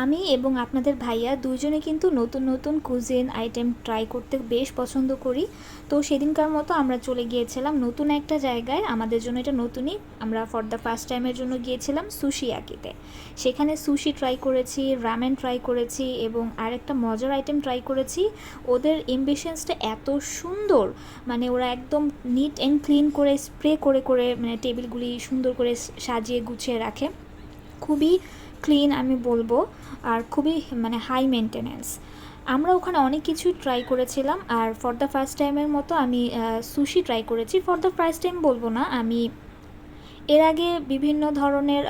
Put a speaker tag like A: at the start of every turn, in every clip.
A: আমি এবং আপনাদের ভাইয়া দুজনে কিন্তু নতুন নতুন কুজিন আইটেম ট্রাই করতে বেশ পছন্দ করি। তো সেদিনকার মতো আমরা চলে গিয়েছিলাম নতুন একটা জায়গায়। আমাদের জন্য এটা নতুনই। আমরা ফর দ্য ফার্স্ট টাইমের জন্য গিয়েছিলাম সুশি আঁকিতে। সেখানে সুশি ট্রাই করেছি রামেন ট্রাই করেছি এবং আরেকটা মজার আইটেম ট্রাই করেছি। ওদের এমবিশনসটা এত সুন্দর। মানে ওরা একদম নিট অ্যান্ড ক্লিন করে স্প্রে করে করে মানে টেবিলগুলি সুন্দর করে সাজিয়ে গুছিয়ে রাখে। খুবই ক্লিন আমি বলব, আর খুবই মানে হাই মেনটেনেন্স আমরা ওখানে অনেক কিছু ট্রাই করেছিলাম, আর ফর দ্য ফার্স্ট টাইমের মতো আমি সুশি ট্রাই করেছি। ফর দ্য ফার্স্ট টাইম বলব না, আমি এর আগে বিভিন্ন ধরনের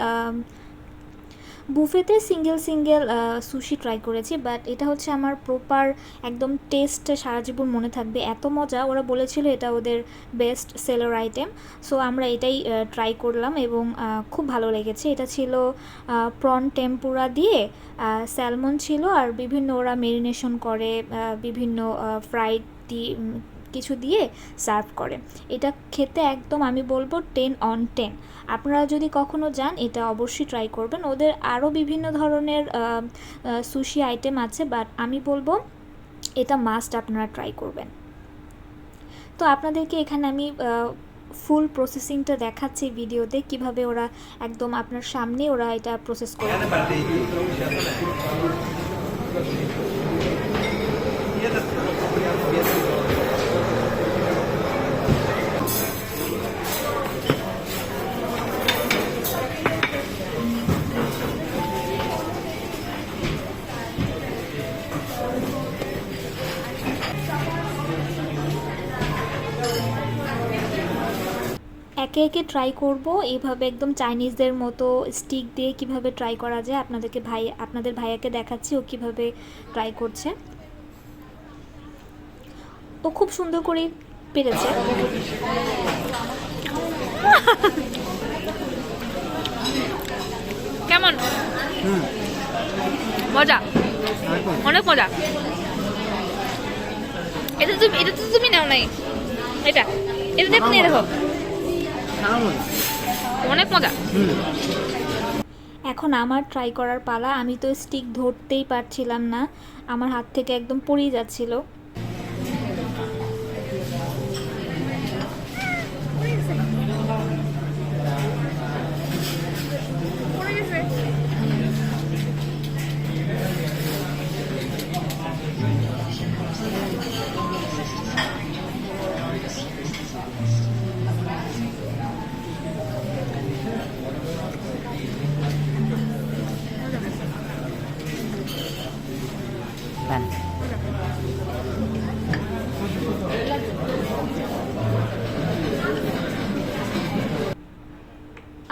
A: বুফেতে সিঙ্গেল সিঙ্গেল সুশি ট্রাই করেছি বাট এটা হচ্ছে আমার প্রপার একদম টেস্ট সারা জীবন মনে থাকবে। এত মজা, ওরা বলেছিল এটা ওদের বেস্ট সেলার আইটেম সো আমরা এটাই ট্রাই করলাম এবং খুব ভালো লেগেছে। এটা ছিল প্রন টেম্পুরা দিয়ে স্যালমন ছিল, আর বিভিন্ন ওরা মেরিনেশন করে বিভিন্ন ফ্রাইড কিছু দিয়ে সার্ভ করে। এটা খেতে একদম আমি বলব টেন অন টেন আপনারা যদি কখনো যান, এটা অবশ্যই ট্রাই করবেন। ওদের আরও বিভিন্ন ধরনের সুশি আইটেম আছে বাট আমি বলব এটা মাস্ট আপনারা ট্রাই করবেন। তো আপনাদেরকে এখানে আমি ফুল প্রসেসিংটা দেখাচ্ছি ভিডিওতে, কীভাবে ওরা একদম আপনার সামনে ওরা এটা প্রসেস করে। একে একে ট্রাই করব? এইভাবে একদম চাইনিজদের মতো স্টিক দিয়ে কীভাবে ট্রাই করা যায়? আপনাদেরকে ভাই আপনাদের ভাইয়াকে দেখাচ্ছি ও কীভাবে ট্রাই করছে। ও খুব সুন্দর করে পেরেছে।
B: কেমন? মজা? অনেক মজা। এটা তুমি এটা তো তুমি নাও নাই। এটা এটা দেখো নিয়ে দেখো। অনেক মজা।
A: এখন আমার ট্রাই করার পালা আমি তো স্টিক ধরতেই পারছিলাম না। আমার হাত থেকে একদম পড়েই যাচ্ছিল।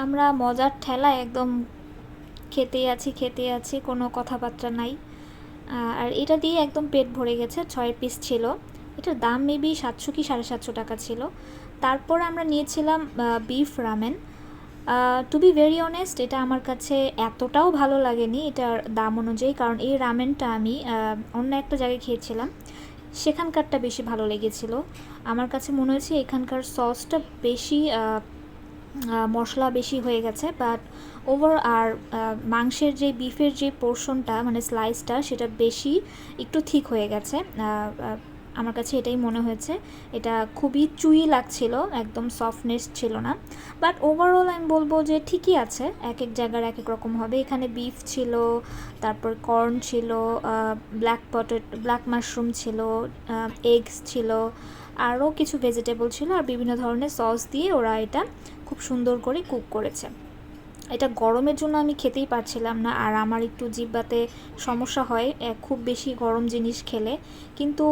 A: আমরা মজার ঠেলায় একদম খেতেই আছি খেতে আছি, কোনো কথাবার্তা নাই। আর এটা দিয়ে একদম পেট ভরে গেছে, ছয় পিস ছিল। এটার দাম মেবি সাতশো কি সাড়ে সাতশো টাকা ছিল। তারপর আমরা নিয়েছিলাম beef ramen to be very honest এটা আমার কাছে এতটাও ভালো লাগেনি এটার দাম অনুযায়ী। কারণ এই রামেনটা আমি অন্য একটা জায়গায় খেয়েছিলাম। সেখানকারটা বেশি ভালো লেগেছিল। আমার কাছে মনে হয়েছে এখানকার সসটা বেশি মশলা বেশি হয়ে গেছে। বাট ওভার আর মাংসের যে বিফের যে পোর্শনটা মানে স্লাইসটা সেটা বেশি একটু ঠিক হয়ে গেছে। আমার কাছে এটাই মনে হয়েছে। এটা খুবই চুই লাগছিল, একদম সফটনেস ছিল না। বাট ওভারঅল আমি বলব যে ঠিকই আছে এক এক জায়গার এক এক রকম হবে। এখানে বিফ ছিল, তারপর কর্ন ছিল ব্ল্যাক পটেট ব্ল্যাক মাশরুম ছিল এগস ছিল, আরও কিছু ভেজিটেবল ছিল আর বিভিন্ন ধরনের সস দিয়ে ওরা এটা খুব সুন্দর করে কুক করেছে। এটা গরমের জন্য আমি খেতেই পারছিলাম না, আর আমার একটু জিব্বাতে সমস্যা হয় খুব বেশি গরম জিনিস খেলে। কিন্তু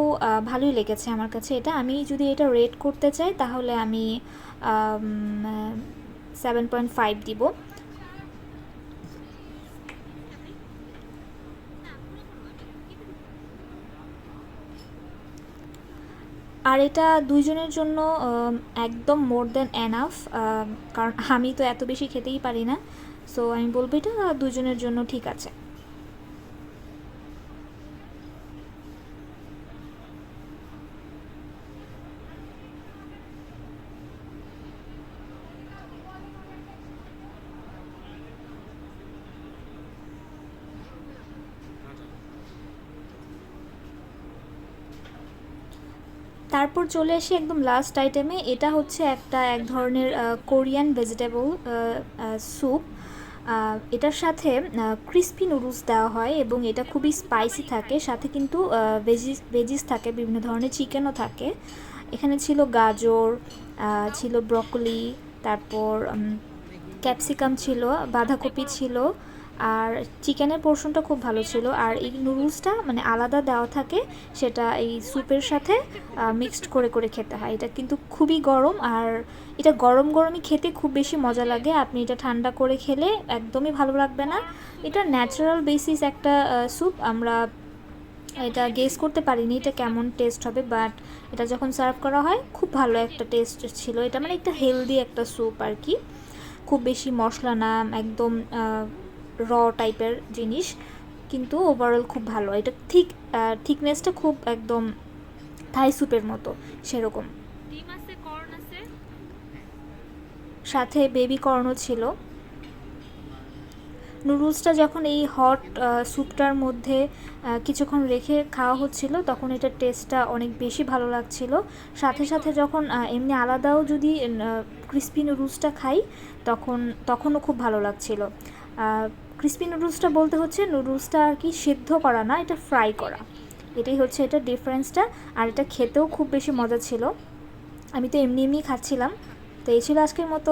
A: ভালোই লেগেছে আমার কাছে এটা। আমি যদি এটা রেট করতে চাই, তাহলে আমি সেভেন পয়েন্ট ফাইভ দিব। আর এটা দুইজনের জন্য একদম মোর দেন অ্যানাফ কারণ আমি তো এত বেশি খেতেই পারি না। সো আমি বলব এটা দুজনের জন্য ঠিক আছে। তারপর চলে আসি একদম লাস্ট আইটেমে এটা হচ্ছে একটা এক ধরনের কোরিয়ান ভেজিটেবল স্যুপ এটার সাথে ক্রিস্পি নুডলস দেওয়া হয় এবং এটা খুবই স্পাইসি থাকে। সাথে কিন্তু ভেজিস ভেজিস থাকে, বিভিন্ন ধরনের চিকেনও থাকে। এখানে ছিল গাজর ছিল ব্রকলি তারপর ক্যাপসিকাম ছিল, বাঁধাকপি ছিল। আর চিকেনের পোর্শনটা খুব ভালো ছিল। আর এই নুডলসটা মানে আলাদা দেওয়া থাকে, সেটা এই স্যুপের সাথে মিক্সড করে করে খেতে হয়। এটা কিন্তু খুবই গরম, আর এটা গরম, গরমই খেতে খুব বেশি মজা লাগে। আপনি এটা ঠান্ডা করে খেলে একদমই ভালো লাগবে না। এটা ন্যাচারাল বেসিস একটা স্যুপ আমরা এটা গেস করতে পারিনি এটা কেমন টেস্ট হবে বাট এটা যখন সার্ভ করা হয়, খুব ভালো একটা টেস্ট ছিল। এটা মানে একটা হেলদি একটা স্যুপ আর কি। খুব বেশি মশলা না, একদম র টাইপের জিনিস কিন্তু ওভারঅল খুব ভালো। এটা ঠিক থিকনেসটা খুব একদম থাই স্যুপের মতো সেরকম। সাথে বেবি কর্নও ছিল। নুডলসটা যখন এই হট স্যুপটার মধ্যে কিছুক্ষণ রেখে খাওয়া হচ্ছিল তখন এটার টেস্টটা অনেক বেশি ভালো লাগছিল। সাথে সাথে যখন এমনি আলাদাও যদি ক্রিস্পি নুডলসটা খাই তখন তখনও খুব ভালো লাগছিল। ক্রিস্পি নুডলসটা বলতে হচ্ছে নুডলসটা আর কি সিদ্ধ করা না, এটা ফ্রাই করা। এটাই হচ্ছে এটা ডিফারেন্সটা, আর এটা খেতেও খুব বেশি মজা ছিল। আমি তো এমনি এমনি খাচ্ছিলাম। তো এই ছিল আজকের মতো।